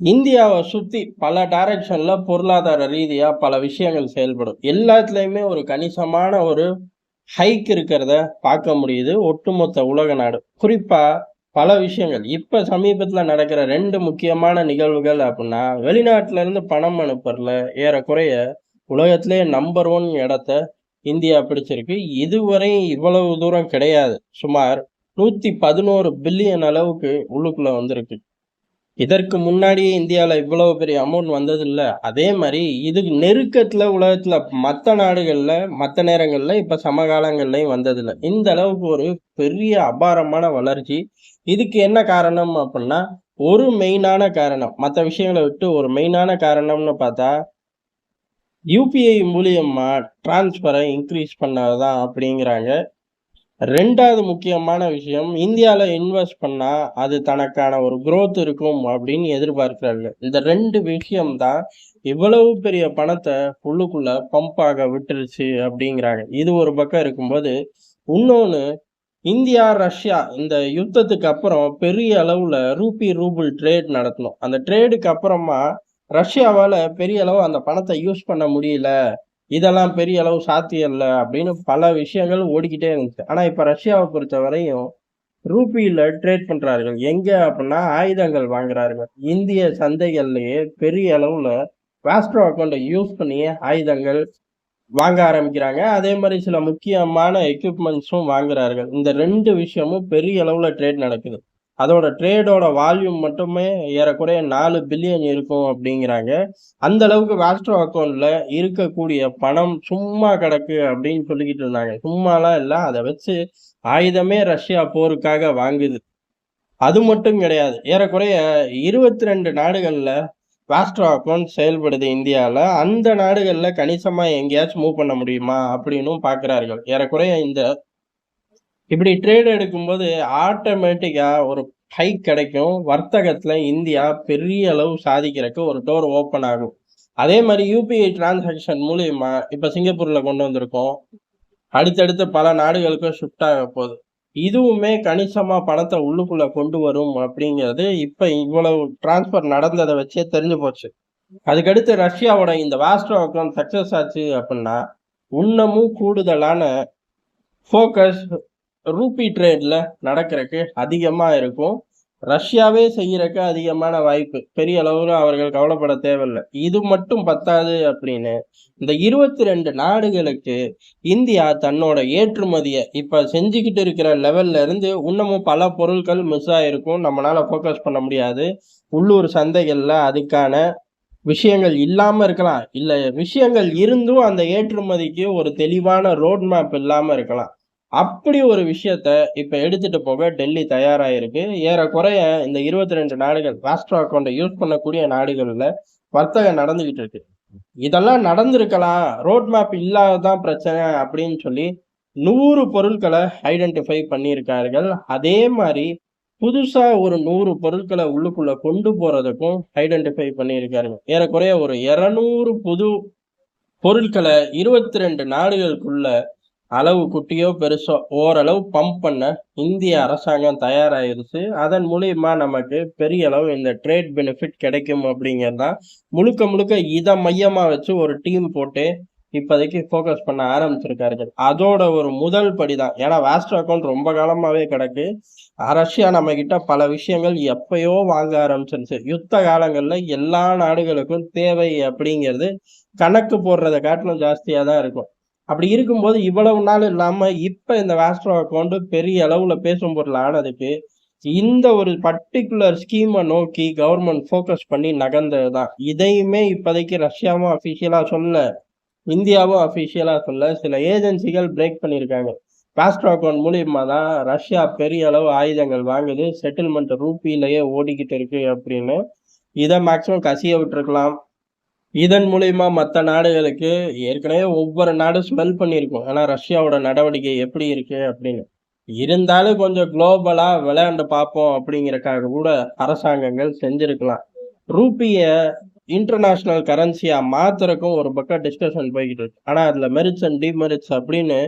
இந்தியாவை சுற்றி பல டைரக்ஷனில் பொருளாதார ரீதியாக பல விஷயங்கள் செயல்படும். எல்லாத்துலேயுமே ஒரு கணிசமான ஒரு ஹைக் இருக்கிறத பார்க்க முடியுது ஒட்டுமொத்த உலக நாடு. குறிப்பாக பல விஷயங்கள். இப்போ சமீபத்தில் நடக்கிற ரெண்டு முக்கியமான நிகழ்வுகள் அப்படின்னா வெளிநாட்டிலேருந்து பணம் அனுப்புறல ஏறக்குறைய உலகத்திலேயே நம்பர் ஒன் இடத்த இந்தியா பிடிச்சிருக்கு. இதுவரை இவ்வளவு தூரம் கிடையாது. சுமார் 111 பில்லியன் அளவுக்கு உள்ளுக்குள்ளே வந்திருக்கு. இதற்கு முன்னாடியே இந்தியாவில் இவ்வளோ பெரிய அமௌண்ட் வந்ததில்லை அதே மாதிரி இது நெருக்கத்தில் உலகத்தில் மற்ற நாடுகளில் மற்ற நேரங்களில் இப்போ சமகாலங்கள்லையும் வந்ததில்லை இந்த அளவுக்கு ஒரு பெரிய அபாரமான வளர்ச்சி. இதுக்கு என்ன காரணம் அப்படின்னா ஒரு மெயினான காரணம். மற்ற விஷயங்கள விட்டு ஒரு மெயினான காரணம்னு பார்த்தா யூபிஐ மூலியமாக டிரான்ஸ்ஃபரை இன்க்ரீஸ் பண்ணது தான் ரெண்டாவது முக்கியமான விஷயம், இந்தியாவில் இன்வெஸ்ட் பண்ணால் அது தனக்கான ஒரு குரோத் இருக்கும் அப்படின்னு எதிர்பார்க்கிறாங்க இந்த ரெண்டு விஷயம்தான் இவ்வளவு பெரிய பணத்தை உள்ளுக்குள்ள பம்ப் ஆக விட்டுருச்சு அப்படிங்கிறாங்க இது ஒரு பக்கம் இருக்கும்போது, இன்னொன்று இந்தியா, ரஷ்யா இந்த யுத்தத்துக்கு அப்புறம் பெரிய அளவில் ரூபி ரூபிள் ட்ரேட் நடத்தணும். அந்த ட்ரேடுக்கு அப்புறமா ரஷ்யாவால் பெரிய அளவு அந்த பணத்தை யூஸ் பண்ண முடியல. இதெல்லாம் பெரிய அளவு சாத்தியம் இல்லை அப்படின்னு பல விஷயங்கள் ஓடிக்கிட்டே இருந்துச்சு. ஆனால் இப்போ ரஷ்யாவை பொறுத்த பொறுத்தவரையும் ரூபியில் ட்ரேட் பண்ணுறார்கள் எங்கே அப்படின்னா ஆயுதங்கள் வாங்குறார்கள். இந்திய சந்தைகள்லேயே பெரிய அளவில் வாஸ்ட்ரோ அக்கௌண்ட்டை யூஸ் பண்ணி ஆயுதங்கள் வாங்க ஆரம்பிக்கிறாங்க. அதே மாதிரி சில முக்கியமான எக்யூப்மெண்ட்ஸும் வாங்குறார்கள். இந்த ரெண்டு விஷயமும் பெரிய அளவில் ட்ரேட் நடக்குது. அதோட ட்ரேடோட வால்யூம் மட்டுமே ஏறக்குறைய நாலு பில்லியன் இருக்கும் அப்படிங்கிறாங்க அந்த அளவுக்கு வாஸ்ட்ரோ அக்கௌண்ட்ல இருக்கக்கூடிய பணம் சும்மா கிடக்கு அப்படின்னு சொல்லிக்கிட்டு இருந்தாங்க. சும்மாலாம் இல்லை அதை வச்சு ஆயுதமே ரஷ்யா போருக்காக வாங்குது. அது மட்டும் கிடையாது. ஏறக்குறைய இருபத்தி ரெண்டு நாடுகளில் வாஸ்ட்ரோ அக்கவுண்ட் செயல்படுது இந்தியாவில் அந்த நாடுகளில் கணிசமாக எங்கேயாச்சும் மூவ் பண்ண முடியுமா அப்படின்னும் பார்க்குறார்கள் ஏறக்குறைய இந்த இப்படி ட்ரேட் எடுக்கும்போது ஆட்டோமேட்டிக்காக ஒரு ஹைக் கிடைக்கும். வர்த்தகத்தில் இந்தியா பெரிய அளவு சாதிக்கிறக்கு ஒரு டோர் ஓப்பன் ஆகும். அதே மாதிரி யூபிஐ டிரான்சாக்ஷன் மூலியமா இப்போ சிங்கப்பூரில் கொண்டு வந்திருக்கோம். அடுத்தடுத்து பல நாடுகளுக்கும் ஷிஃப்ட் ஆக போகுது. இதுவுமே கணிசமாக பணத்தை உள்ளுக்குள்ளே கொண்டு வரும் அப்படிங்கிறது இப்போ இவ்வளவு டிரான்ஸ்ஃபர் நடந்ததை வச்சே தெரிஞ்சு போச்சு. அதுக்கடுத்து ரஷ்யாவோட இந்த வாஸ்ட்ரோ அக்கவுண்ட் சக்சஸ் ஆச்சு அப்படின்னா இன்னமும் கூடுதலான ஃபோக்கஸ் ரூபி ட்ரேட்ல நடக்கிறக்கு அதிகமா இருக்கும். ரஷ்யாவே செய்யறக்கு அதிகமான வாய்ப்பு. பெரிய அளவில் அவர்கள் கவலைப்பட தேவையில்ல. இது மட்டும் பத்தாது அப்படின்னு இந்த 22 நாடுகளுக்கு இந்தியா தன்னோட ஏற்றுமதியை இப்போ செஞ்சுக்கிட்டு இருக்கிற லெவல்ல இருந்து இன்னமும் பல பொருட்கள் மிஸ் ஆயிருக்கும். நம்மளால ஃபோக்கஸ் பண்ண முடியாது. உள்ளூர் சந்தைகளில் அதுக்கான விஷயங்கள் இல்லாமல் இருக்கலாம். இல்லை விஷயங்கள் இருந்தும் அந்த ஏற்றுமதிக்கு ஒரு தெளிவான ரோட் மேப் இல்லாமல் இருக்கலாம். அப்படி ஒரு விஷயத்த இப்ப எடுத்துட்டு போக டெல்லி தயாராயிருக்கு ஏறக்குறைய இந்த 22 நாடுகள் வாஸ்ட்ரோ அக்கவுண்ட்ட யூஸ் பண்ணக்கூடிய நாடுகள்ல வர்த்தகம் நடந்துகிட்டு இருக்கு. இதெல்லாம் நடந்திருக்கலாம். ரோட் மேப் இல்லாததான் பிரச்சனை அப்படின்னு சொல்லி நூறு பொருட்களை ஐடென்டிஃபை பண்ணியிருக்கார்கள். அதே மாதிரி புதுசா ஒரு நூறு பொருட்களை உள்ளுக்குள்ள கொண்டு போறதுக்கும் ஐடென்டிஃபை பண்ணியிருக்காருங்க. ஏறக்குறைய ஒரு 200 புது பொருட்களை இருபத்தி ரெண்டு நாடுகளுக்குள்ள அளவு குட்டியோ, பெருசோ ஓரளவு பம்ப் பண்ண இந்திய அரசாங்கம் தயாராயிருச்சு. அதன் மூலியமா நமக்கு பெரிய அளவு இந்த ட்ரேட் பெனிஃபிட் கிடைக்கும் அப்படிங்கிறது தான் முழுக்க முழுக்க இதை மையமாக வச்சு ஒரு டீம் போட்டு இப்போதைக்கு ஃபோக்கஸ் பண்ண ஆரம்பிச்சிருக்காரு அதோட ஒரு முதல் படி தான். ஏன்னா வேஸ்ட் அக்கௌண்ட் ரொம்ப காலமாகவே கிடக்கு. ரஷ்யா நம்மகிட்ட பல விஷயங்கள் எப்பயோ வாங்க ஆரம்பிச்சிருச்சு. யுத்த காலங்களில் எல்லா நாடுகளுக்கும் தேவை அப்படிங்கிறது கணக்கு போடுறத காட்டிலும் ஜாஸ்தியாக தான் இருக்கும். அப்படி இருக்கும்போது இவ்வளவு நாள் இல்லாம இப்ப இந்த வேஸ்ட்ரோ அக்கவுண்ட் பெரிய அளவுல பேசும் பொருள் ஆனதுக்கு, இந்த ஒரு பர்ட்டிகுலர் ஸ்கீமை நோக்கி கவர்மெண்ட் ஃபோக்கஸ் பண்ணி நகர்ந்தது தான். இதையுமே இப்போதைக்கு ரஷ்யாவும் அஃபிஷியலாக சொல்ல இந்தியாவும் அஃபிஷியலாக சொல்ல சில ஏஜென்சிகள் பிரேக் பண்ணியிருக்காங்க. வாஸ்ட்ரோ அக்கௌண்ட் மூலியமா தான் ரஷ்யா பெரிய அளவு ஆயுதங்கள் வாங்குது. செட்டில்மெண்ட் ரூபிலயே ஓடிக்கிட்டு இருக்கு அப்படின்னு இதை மேக்ஸிமம் கசிய விட்டுருக்கலாம். இதன் மூலயமா மற்ற நாடுகளுக்கு ஏற்கனவே ஒவ்வொரு நாடும் ஸ்மெல் பண்ணியிருக்கும். ஆனால் ரஷ்யாவோட நடவடிக்கை எப்படி இருக்கு அப்படின்னு இருந்தாலும் கொஞ்சம் குளோபலா விளையாண்டு பார்ப்போம் அப்டிங்கிறக்காக கூட அரசாங்கங்கள் செஞ்சிருக்கலாம். ரூபிய இன்டர்நேஷனல் கரன்சியா மாத்துறக்கும் ஒரு பக்கம் டிஸ்கஷன் போய்கிட்டு இருக்கு. ஆனா அதுல மெரிட்ஸ் அண்ட் டிமெரிட்ஸ் அப்படின்னு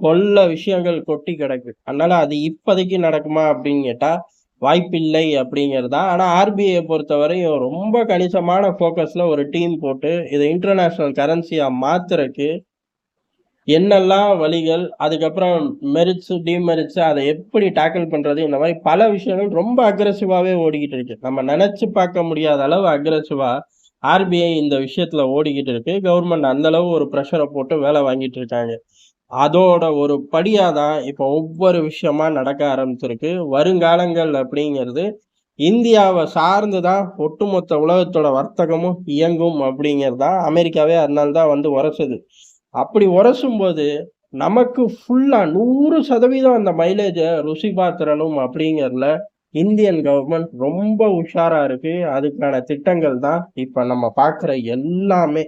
கொள்ள விஷயங்கள் கொட்டி கிடக்கு. அதனால அது இப்போதைக்கு நடக்குமா அப்படின்னு கேட்டா, வாய்ப்பில்லை அப்படிங்கிறது? தான் ஆனால் ஆர்பிஐ பொறுத்தவரையும் ரொம்ப கணிசமான ஃபோக்கஸில் ஒரு டீம் போட்டு இதை இன்டர்நேஷ்னல் கரன்சியாக மாத்துறக்கு என்னெல்லாம் வழிகள் அதுக்கப்புறம் மெரிட்ஸு டிமெரிட்ஸு அதை எப்படி டேக்கிள் பண்ணுறது இந்த மாதிரி பல விஷயங்கள் ரொம்ப அக்ரெசிவாகவே ஓடிக்கிட்டு இருக்கு. நம்ம நினச்சி பார்க்க முடியாத அளவு அக்ரெசிவாக ஆர்பிஐ இந்த விஷயத்தில் ஓடிக்கிட்டு இருக்கு. கவர்மெண்ட் அந்த அளவு ஒரு ப்ரெஷரை போட்டு வேலை வாங்கிட்டு இருக்காங்க. அதோட ஒரு படியாக தான் இப்போ ஒவ்வொரு விஷயமா நடக்க ஆரம்பிச்சிருக்கு. வருங்காலங்கள் அப்படிங்கிறது இந்தியாவை சார்ந்து தான் ஒட்டுமொத்த உலகத்தோட வர்த்தகமும் இயங்கும் அப்படிங்கிறது தான் அமெரிக்காவே அதனால தான் வந்து உரசுது. அப்படி உரசும் போது நமக்கு ஃபுல்லாக நூறு சதவீதம் அந்த மைலேஜை ருசி பார்த்துடணும் அப்படிங்கிறதுல இந்தியன் கவர்மெண்ட் ரொம்ப உஷாராக இருக்குது அதுக்கான திட்டங்கள் தான் இப்போ நம்ம பார்க்குற எல்லாமே.